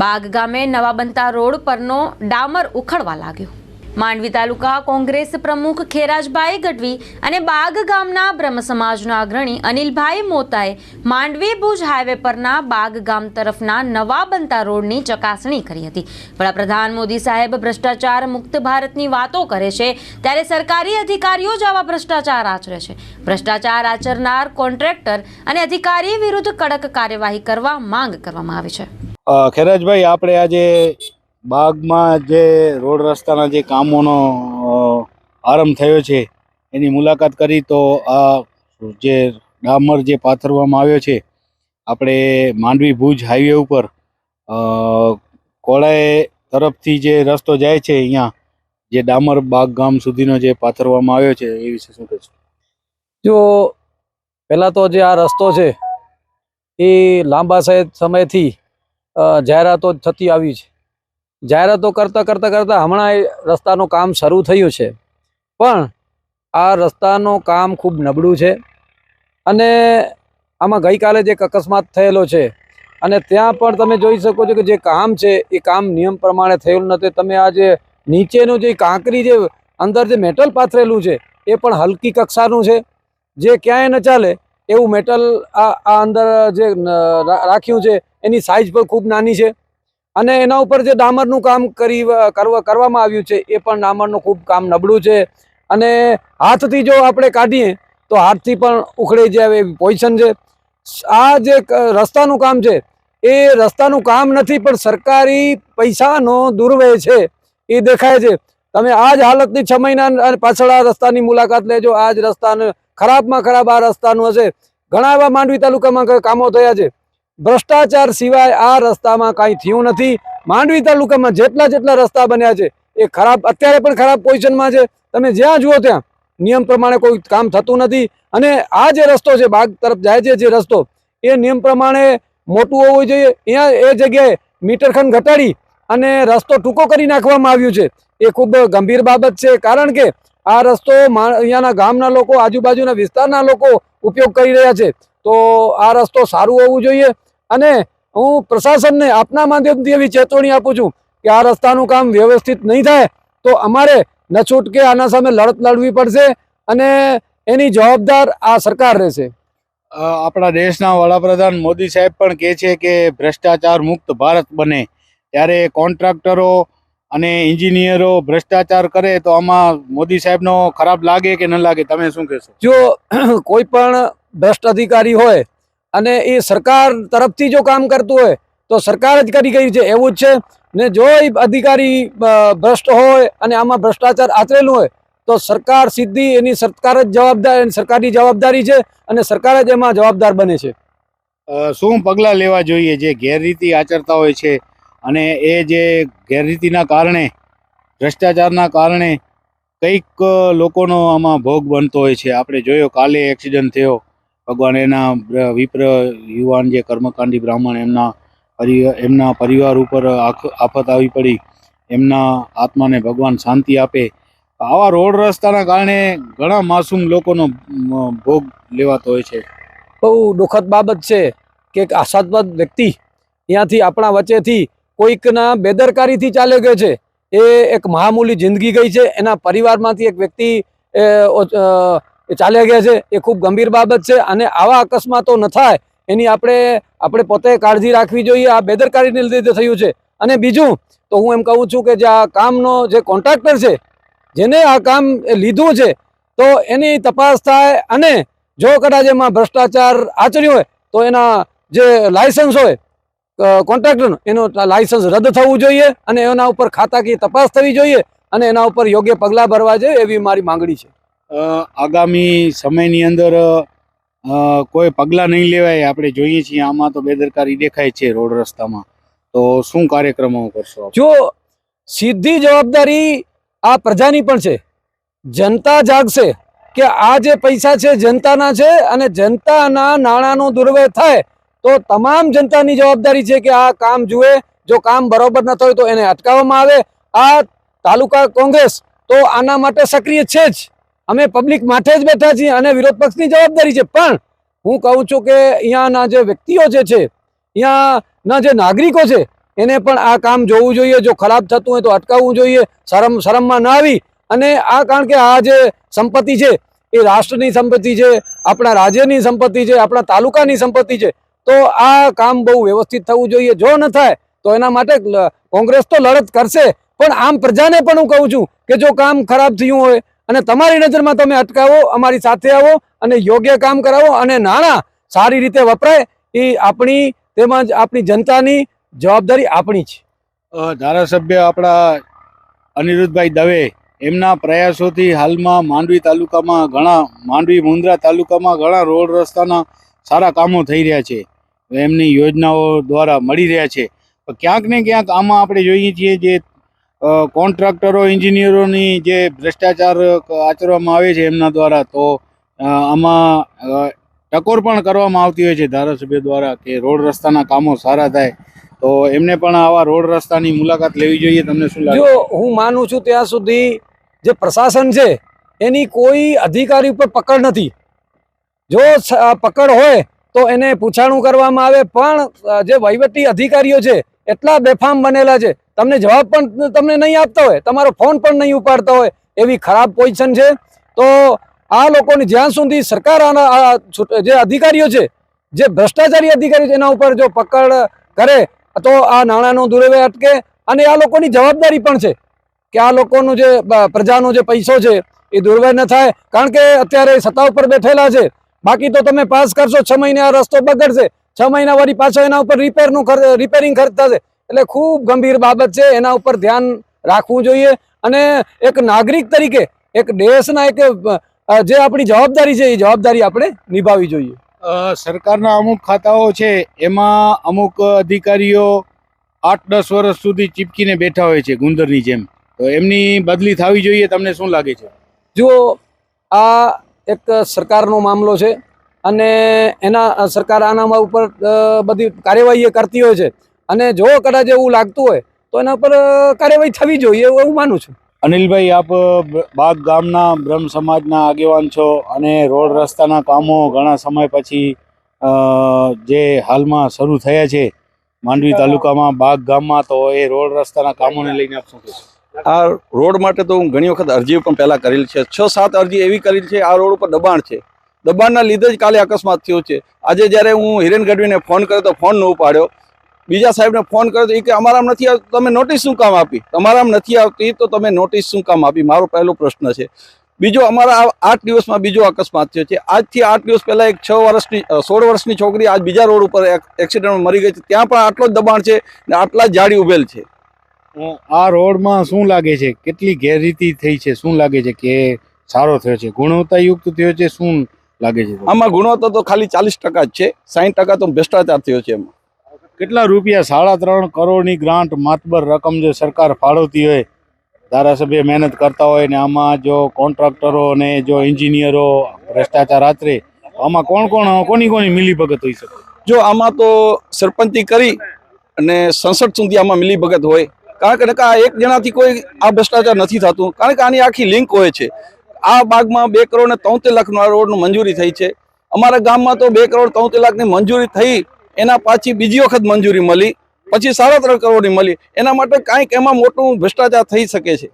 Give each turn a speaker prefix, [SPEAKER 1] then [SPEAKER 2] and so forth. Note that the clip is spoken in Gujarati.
[SPEAKER 1] બાગ ગામે નવા બનતા રોડ પરનો ડામર ઉખડવા લાગ્યો. માંડવી તાલુકા કોંગ્રેસ પ્રમુખ ખેરાજભાઈ ગઢવી અને બાગ ગામના બ્રહ્મ સમાજના અગ્રણી અનિલભાઈ મોતાએ માંડવી ભુજ હાઈવે પરના બાગ ગામ તરફના નવા બનતા રોડની ચકાસણી કરી હતી. વડાપ્રધાન મોદી સાહેબ ભ્રષ્ટાચાર મુક્ત ભારતની વાતો કરે છે, ત્યારે સરકારી અધિકારીઓ જ આવા ભ્રષ્ટાચાર આચરે છે. ભ્રષ્ટાચાર આચરનાર કોન્ટ્રાક્ટર અને અધિકારી વિરુદ્ધ કડક કાર્યવાહી કરવા માંગ કરવામાં આવી છે.
[SPEAKER 2] ખેરાજભાઈ, આપણે આજે બાગમાં જે રોડ રસ્તાના જે કામોનો આરંભ થયો છે, એની મુલાકાત કરી તો આ જે ડામર જે પાથરવામાં આવ્યો છે, આપણે માંડવી ભુજ હાઈવે ઉપર કોળાએ તરફથી જે રસ્તો જાય છે અહીંયા, જે ડામર બાગ ગામ સુધીનો જે પાથરવામાં આવ્યો છે, એ વિશે શું કહેશો?
[SPEAKER 3] જો, પહેલાં તો જે આ રસ્તો છે, એ લાંબા સમયથી જાહેરાતો થતી આવી છે. જાહેરાતો કરતાં કરતાં કરતાં હમણાં રસ્તાનું કામ શરૂ થયું છે. પણ આ રસ્તાનું કામ ખૂબ નબળું છે અને આમાં ગઈકાલે જે અકસ્માત થયેલો છે અને ત્યાં પણ તમે જોઈ શકો છો કે જે કામ છે એ કામ નિયમ પ્રમાણે થયેલું નથી. તમે આ જે નીચેનું જે કાંકરી જે અંદર જે મેટલ પાથરેલું છે એ પણ હલકી કક્ષાનું છે. જે ક્યાંય ન ચાલે એવું મેટલ આ આ અંદર જે રાખ્યું છે, એની સાઇઝ પણ ખૂબ નાની છે. અને એના ઉપર જે ડામરનું કામ કરી, કરવા, કરવામાં આવ્યું છે, એ પણ ડામરનું ખૂબ કામ નબળું છે. અને હાથથી જો આપણે કાઢીએ, તો હાથથી પણ ઉખડી જાય એવી પોઝિશન છે. આ જે રસ્તાનું કામ છે, એ રસ્તાનું કામ નથી, પણ સરકારી પૈસાનો દુર્વ્યય છે, એ દેખાય છે. તમે આ જ હાલતની છ મહિના પાછળ આ રસ્તાની મુલાકાત લેજો. આ જ રસ્તાને ખરાબમાં ખરાબ આ રસ્તાનું હશે. ઘણા એવા માંડવી તાલુકામાં કામો થયા છે. ભ્રષ્ટાચાર સિવાય આ રસ્તામાં કાંઈ થયું નથી. માંડવી તાલુકામાં જેટલા જેટલા રસ્તા બન્યા છે, એ ખરાબ, અત્યારે પણ ખરાબ પોઝિશનમાં છે. તમે જ્યાં જુઓ ત્યાં, નિયમ પ્રમાણે કોઈ કામ થતું નથી. અને આ જે રસ્તો છે, બાગ તરફ જાય છે જે રસ્તો, એ નિયમ પ્રમાણે મોટું હોવું જોઈએ. અહીંયા એ જગ્યાએ મીટર ખંડ ઘટાડી અને રસ્તો ટૂંકો કરી નાખવામાં આવ્યું છે. એ ખૂબ ગંભીર બાબત છે. કારણ કે આ રસ્તો અહીંયાના ગામના લોકો, આજુબાજુના વિસ્તારના લોકો ઉપયોગ કરી રહ્યા છે. તો આ રસ્તો સારું હોવું જોઈએ અને હું પ્રશાસનને આપના માધ્યમથી એવી ચેતવણી આપું છું કે આ રસ્તાનું કામ વ્યવસ્થિત નહીં થાય તો અમારે ન છૂટકે આના સામે લડત લડવી પડશે અને એની જવાબદાર આ સરકાર રહેશે.
[SPEAKER 2] આપણા દેશના વડાપ્રધાન મોદી સાહેબ પણ કહે છે કે ભ્રષ્ટાચાર મુક્ત ભારત બને. ત્યારે કોન્ટ્રાક્ટરો અને એન્જિનિયરો ભ્રષ્ટાચાર કરે તો આમાં મોદી સાહેબનો ખરાબ લાગે કે ન લાગે? તમે શું કહેશો?
[SPEAKER 3] જો કોઈ પણ ભ્રષ્ટ અધિકારી હોય અને એ સરકાર તરફથી જો કામ કરતું હોય તો સરકાર જ કરી ગઈ છે. એવું જ છે. ને જો એ અધિકારી ભ્રષ્ટ હોય અને આમાં ભ્રષ્ટાચાર આચરેલું હોય તો સરકાર સીધી એની સરકાર જ જવાબદાર સરકારની જવાબદારી છે અને સરકાર જ એમાં જવાબદાર બને છે.
[SPEAKER 2] શું પગલાં લેવા જોઈએ? જે ગેરરીતિ આચરતા હોય છે અને એ જે ગેરરીતિના કારણે, ભ્રષ્ટાચારના કારણે કંઈક લોકોનો આમાં ભોગ બનતો હોય છે. આપણે જોયો, કાલે એક્સિડન્ટ થયો. ભગવાન એના વિપ્ર યુવાન જે કર્મકાંડી બ્રાહ્મણ, એમના એમના પરિવાર ઉપર આફત આવી પડી. એમના આત્માને ભગવાન શાંતિ આપે. આવા રોડ રસ્તાના કારણે ઘણા માસૂમ લોકોનો ભોગ લેવાતો હોય છે.
[SPEAKER 3] બહુ દુઃખદ બાબત છે કે એક વ્યક્તિ ત્યાંથી આપણા વચ્ચેથી કોઈકના બેદરકારીથી ચાલ્યો ગયો છે. એ એક મહામૂલી જિંદગી ગઈ છે. એના પરિવારમાંથી એક વ્યક્તિ ચાલ્યા ગયા છે. એ ખૂબ ગંભીર બાબત છે અને આવા અકસ્માતો ન થાય. એની આપણે આપણે પોતે કાળજી રાખવી જોઈએ. આ બેદરકારીને લીધે થયું છે. અને બીજું, તો હું એમ કહું છું કે જે આ કામનો જે કોન્ટ્રાક્ટર છે, જેને આ કામ લીધું છે, તો એની તપાસ થાય અને જો કદાચ એમાં ભ્રષ્ટાચાર આચર્યું હોય, તો એના જે લાયસન્સ હોય કોન્ટ્રાક્ટરનું એનું લાયસન્સ રદ થવું જોઈએ અને એના ઉપર ખાતાકીય તપાસ થવી જોઈએ અને એના ઉપર યોગ્ય પગલાં ભરવા જોઈએ એવી મારી માંગણી છે.
[SPEAKER 2] અ, આગામી સમયની અંદર અ, કોઈ પગલાં નહીં લેવાય આપણે જોઈએ છીએ આમાં તો બેદરકારી દેખાય છે રોડ રસ્તામાં. તો શું કાર્યક્રમો કરશો
[SPEAKER 3] જો સીધી જવાબદારી આ પ્રજાની પણ છે. જનતા જાગશે કે આ જે પૈસા છે જનતાના છે અને જનતાના નાણાંનો દુર્વ્યય થાય તો તમામ જનતાની જવાબદારી છે કે આ કામ જુએ. જો કામ બરોબર ન થયું તો એને અટકાવવામાં આવે. આ તાલુકા કોંગ્રેસ તો આના માટે સક્રિય છે જ. અમે પબ્લિક માટે જ બેઠા છીએ અને વિરોધ પક્ષની જવાબદારી છે. પણ હું કહું છું કે અહીંયાના જે વ્યક્તિઓ જે છે, અહીંયાના જે નાગરિકો છે, એને પણ આ કામ જોવું જોઈએ. જો ખરાબ થતું હોય તો અટકાવવું જોઈએ. શરમ, શરમમાં ના આવી. અને આ કારણ કે આ જે સંપત્તિ છે, એ રાષ્ટ્રની સંપત્તિ છે, આપણા રાજ્યની સંપત્તિ છે, આપણા તાલુકાની સંપત્તિ છે તો આ કામ બહુ વ્યવસ્થિત થવું જોઈએ. જો ન થાય, તો એના માટે કોંગ્રેસ તો લડત કરશે. પણ આમ પ્રજાને પણ હું કહું છું કે જો કામ ખરાબ થયું હોય અને તમારી નજરમાં તમે અટકાવો, અમારી સાથે આવો અને યોગ્ય કામ કરાવો અને નાણાં સારી રીતે વપરાય, એ આપણી તેમજ આપણી જનતાની જવાબદારી આપણી છે.
[SPEAKER 2] ધારાસભ્ય આપણા અનિરુદ્ધભાઈ દવે એમના પ્રયાસોથી હાલમાં માંડવી તાલુકામાં ઘણા, માંડવી મુંદ્રા તાલુકામાં ઘણા રોડ રસ્તાના સારા કામો થઈ રહ્યા છે. એમની યોજનાઓ દ્વારા મળી રહ્યા છે. ક્યાંક ને ક્યાંક આમાં આપણે જોઈએ છીએ જે કોન્ટ્રાક્ટરો, એન્જિનિયરોની જે ભ્રષ્ટાચાર આચરવામાં આવે છે એમના દ્વારા, તો આમાં ટકોર પણ કરવામાં આવતી હોય છે ધારાસભ્ય દ્વારા કે રોડ રસ્તાના કામો સારા થાય, તો એમને પણ આવા રોડ રસ્તાની મુલાકાત લેવી જોઈએ. તમને શું લાગે?
[SPEAKER 3] હું માનું છું ત્યાં સુધી જે પ્રશાસન છે, એની કોઈ અધિકારી ઉપર પકડ નથી. જો પકડ હોય તો એને પૂછાણું કરવામાં આવે, પણ જે વહીવટી અધિકારીઓ છે, એટલા બેફામ બનેલા છે. તમને જવાબ પણ તમને નહીં આપતા હોય, તમારો ફોન પણ નહીં ઉપાડતા હોય, એવી ખરાબ પોઝિશન છે. તો આ લોકોની જ્યાં સુધી સરકાર આના જે અધિકારીઓ છે, જે ભ્રષ્ટાચારી અધિકારીઓ છે, એના ઉપર જો પકડ કરે, તો આ નાણાંનો દુર્વ્યય અટકે. અને આ લોકોની જવાબદારી પણ છે કે આ લોકોનો જે પ્રજાનો જે પૈસો છે, એ દુર્વ્યય ન થાય. કારણ કે અત્યારે સત્તા ઉપર બેઠેલા છે બાકી તો તમે પાસ કરશો છ મહિને આ રસ્તો બગડશે. છ મહિના વળી પાછો એના ઉપર રિપેરનું રિપેરિંગ ખર્ચ થશે એટલે ખૂબ ગંભીર બાબત છે એના ઉપર ધ્યાન રાખવું જોઈએ. અને એક નાગરિક તરીકે એક દેશના એક જે આપણી જવાબદારી છે એ જવાબદારી આપણે નિભાવવી જોઈએ.
[SPEAKER 2] સરકારના અમુક ખાતાઓ છે એમાં અમુક અધિકારીઓ આઠ દસ વર્ષ સુધી ચીપકીને બેઠા હોય છે ગુંદરની જેમ. તો એમની બદલી થવી જોઈએ તમને શું લાગે છે?
[SPEAKER 3] જો આ એક સરકારનો મામલો છે અને એના સરકાર આના ઉપર બધી કાર્યવાહી કરતી હોય છે. અને જો કદાચ એવું લાગતું હોય, તો એના પર કાર્યવાહી થવી જોઈએ એવું હું માનું છું.
[SPEAKER 2] અનિલભાઈ, આપ બાગ ગામના બ્રહ્મ સમાજના આગેવાન છો અને રોડ રસ્તાના કામો ઘણા સમય પછી જે હાલમાં શરૂ થયા છે માંડવી તાલુકામાં, બાગ ગામમાં, તો એ રોડ રસ્તાના કામોને લઈને આપ શું કહેશો?
[SPEAKER 4] આ રોડ માટે તો હું ઘણી વખત અરજી પણ પહેલાં કરેલી છે. છ, સાત અરજી એવી કરેલી છે, આ રોડ ઉપર દબાણ છે. દબાણના લીધે જ કાલે અકસ્માત થયો છે. આજે જ્યારે હું હિરેન ગઢવીને ફોન કર્યો તો ફોન ન ઉપાડ્યો. બીજા સાહેબને ફોન કર્યો તો એ કે, અમારામ નથી આવતું, તમે નોટિસ શું કામ આપી? તમારામ નથી આવતી, તો તમે નોટિસ શું કામ આપી? મારો પહેલો પ્રશ્ન છે. બીજો, અમારા આઠ દિવસમાં બીજો અકસ્માત થયો છે. આજથી આઠ દિવસ પહેલાં એક છ વર્ષની સોળ વર્ષની છોકરી આજ બીજા રોડ ઉપર એક એક્સિડન્ટમાં મરી ગઈ છે. ત્યાં પણ આટલો જ દબાણ છે ને આટલા જાડી ઉભેલ છે.
[SPEAKER 2] આ રોડમાં શું લાગે છે? કેટલી ગેરરીતિ થઈ છે? શું લાગે છે કે સારો થયો છે? ગુણવત્તાયુક્ત થયો છે? શું લાગે છે?
[SPEAKER 4] આમાં ગુણવત્તા તો ખાલી ચાલીસ ટકા જ છે. સાઈઠ ટકા તો ભ્રષ્ટાચાર થયો છે એમાં.
[SPEAKER 2] કેટલા રૂપિયા સાડા ત્રણ કરોડની ગ્રાન્ટ માતબર રકમ જો સરકાર ફાળવતી હોય ધારાસભ્ય મહેનત કરતા હોય ને આમાં જો કોન્ટ્રાક્ટરો ને જો એન્જિનિયરો ભ્રષ્ટાચાર આચરે આમાં કોણ કોણ કોની કોની મિલીભગત હોઈ શકે?
[SPEAKER 4] જો આમાં તો સરપંચી કરી અને સંસદ સુધી આમાં મિલીભગત હોય કારણ કે આ એક જણાથી કોઈ આ ભ્રષ્ટાચાર નથી થતું. કારણ કે આની આખી લિંક હોય છે. આ બાગમાં બે કરોડ ને તોતેર લાખ રોડનું મંજૂરી થઈ છે. અમારા ગામમાં તો બે કરોડ તોતેર લાખની મંજૂરી થઈ, એના પાછી બીજી વખત મંજૂરી મળી, પછી સાડા ત્રણ કરોડની મળી. એના માટે કાંઈક એમાં મોટું ભ્રષ્ટાચાર થઈ શકે છે.